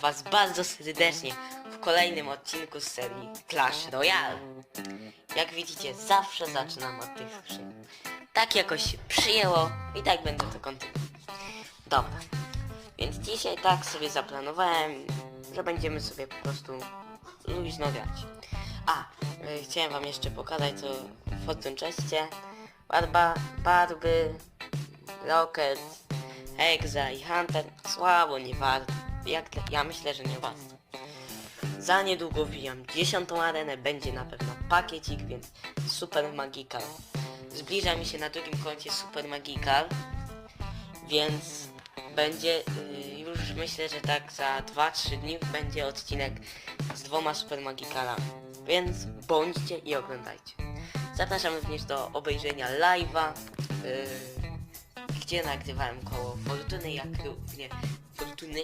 Was bardzo serdecznie w kolejnym odcinku z serii Clash Royale. Jak widzicie, zawsze zaczynam od tych skrzyń. Tak jakoś się przyjęło i tak będę to kontynuować. Dobra, więc dzisiaj tak sobie zaplanowałem, że będziemy sobie po prostu luźno grać. A, y, chciałem wam jeszcze pokazać co w tym czeście. Barba, Barby, Rocket, Hexa i Hunter słabo, nie warto. Jak, ja myślę, że nie warto. Za niedługo wbijam dziesiątą arenę, będzie na pewno pakiecik, więc Super Magical. Zbliża mi się na drugim koncie Super Magical, więc będzie y, już myślę, że tak za 2-3 dni będzie odcinek z dwoma Super Magicalami. Więc bądźcie i oglądajcie. Zapraszam również do obejrzenia live'a, y, gdzie nagrywałem koło Fortuny, jak również Fortuny.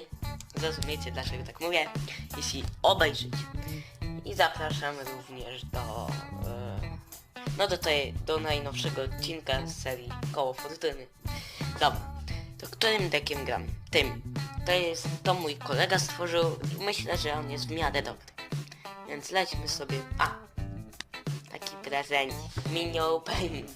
Zrozumiecie dlaczego tak mówię, jeśli obejrzycie. I zapraszam również do y, no do tej, do najnowszego odcinka z serii Koło Fortuny. Dobra, to którym dekiem gram? Tym. To jest, to mój kolega stworzył i myślę, że on jest w miarę dobry. Więc lećmy sobie, a, taki prezent, mini opening.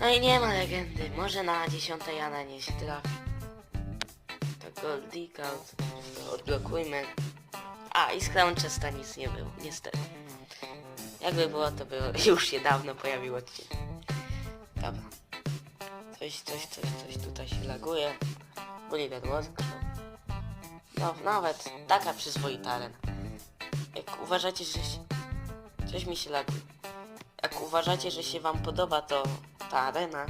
No i nie ma legendy, może na dziesiątej arenie się trafi. To Goldika od, odblokujmy. A, i z Crownchesta nic nie było, niestety. Jakby było, to było, już się dawno pojawił odcinek. Dobra. Coś, coś, coś, coś tutaj się laguje. Bolivar Moskwa. No, nawet taka przyzwoita arena. Jak uważacie, że się... Coś mi się laguje. Jak uważacie, że się wam podoba to ta arena,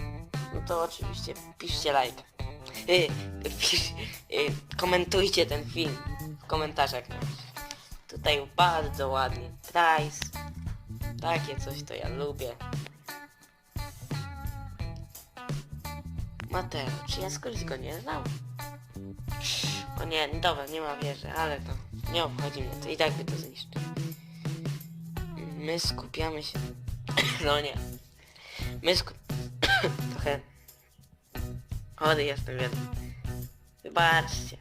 no to oczywiście piszcie like. Yy, pisz, yy, komentujcie ten film w komentarzach. Tutaj bardzo ładnie. Price. Takie coś to ja lubię. Mateo, czy ja skądś go nie znam? O nie, dobra, nie ma wieży, ale to nie obchodzi mnie, to i tak by to zniszczy. My skupiamy się... No nie. My sku... Trochę... Chory jestem, więc... Wybaczcie.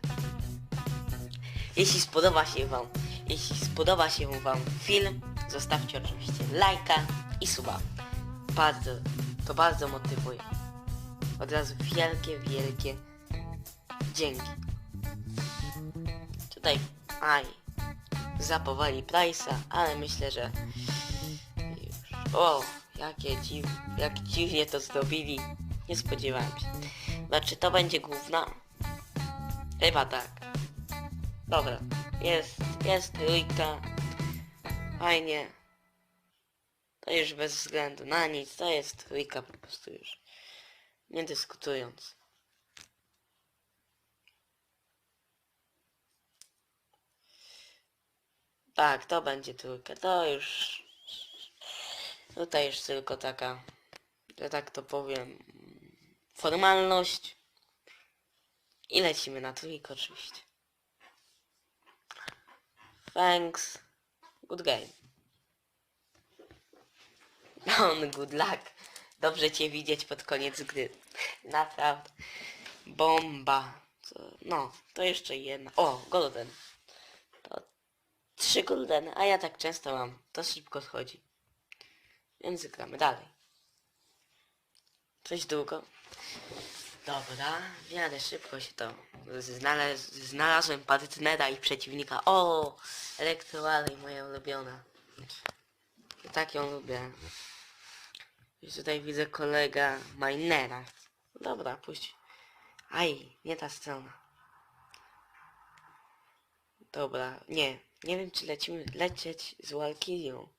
Jeśli spodoba się wam... Jeśli spodoba się wam film, zostawcie oczywiście lajka i suba. Bardzo, to bardzo motywuje. Od razu wielkie, wielkie dzięki. Tutaj, aj, zapowali Price'a, ale myślę, że już, o, jakie dziw, jak dziwnie to zrobili, nie spodziewałem się. Znaczy, to będzie główna? Chyba tak. Dobra, jest, jest trójka, fajnie. To już bez względu na nic, to jest trójka po prostu już. Nie dyskutując. Tak, to będzie trójka. To już... Tutaj już tylko taka, że tak to powiem, formalność. I lecimy na trójkę oczywiście. Thanks. Good game. On good luck. Dobrze cię widzieć pod koniec gry. Naprawdę. Bomba. No, to jeszcze jedna. O, golden. To trzy goldeny, a ja tak często mam. To szybko schodzi. Więc gramy dalej. Coś długo. Dobra, w szybko się to znalaz znalazłem partnera i przeciwnika. O, Electro moja ulubiona. Tak ją lubię. I tutaj widzę kolega minera. Dobra, puść. Aj, nie ta strona. Dobra, nie. Nie wiem czy lecimy lecieć z Walkirią.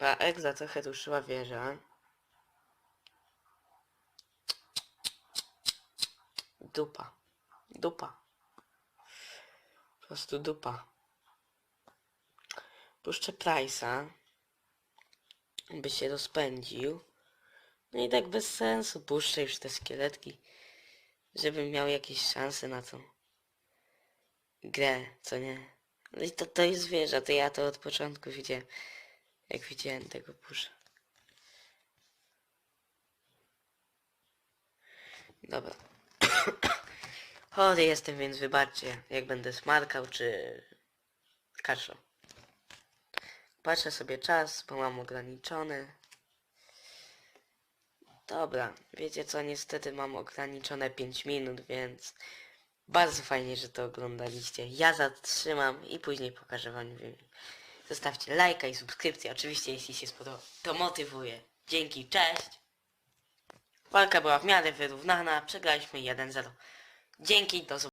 Chyba Egza trochę ruszyła wieża. Dupa. Dupa. Po prostu dupa. Puszczę Price'a by się rozpędził. No i tak bez sensu puszczę już te szkieletki, żebym miał jakieś szanse na tą grę, co nie? No i to, to jest wieża, to ja to od początku widziałem, jak widziałem tego pusza. Dobra. Chory jestem, więc wybaczcie, jak będę smarkał czy kaszlał. Patrzę sobie czas, bo mam ograniczony. Dobra, wiecie co, niestety mam ograniczone 5 minut, więc bardzo fajnie, że to oglądaliście. Ja zatrzymam i później pokażę wam. Zostawcie lajka i subskrypcję, oczywiście jeśli się spodoba. To motywuje. Dzięki, cześć! Walka była w miarę wyrównana, przegraliśmy 1-0. Dzięki, do zobaczenia.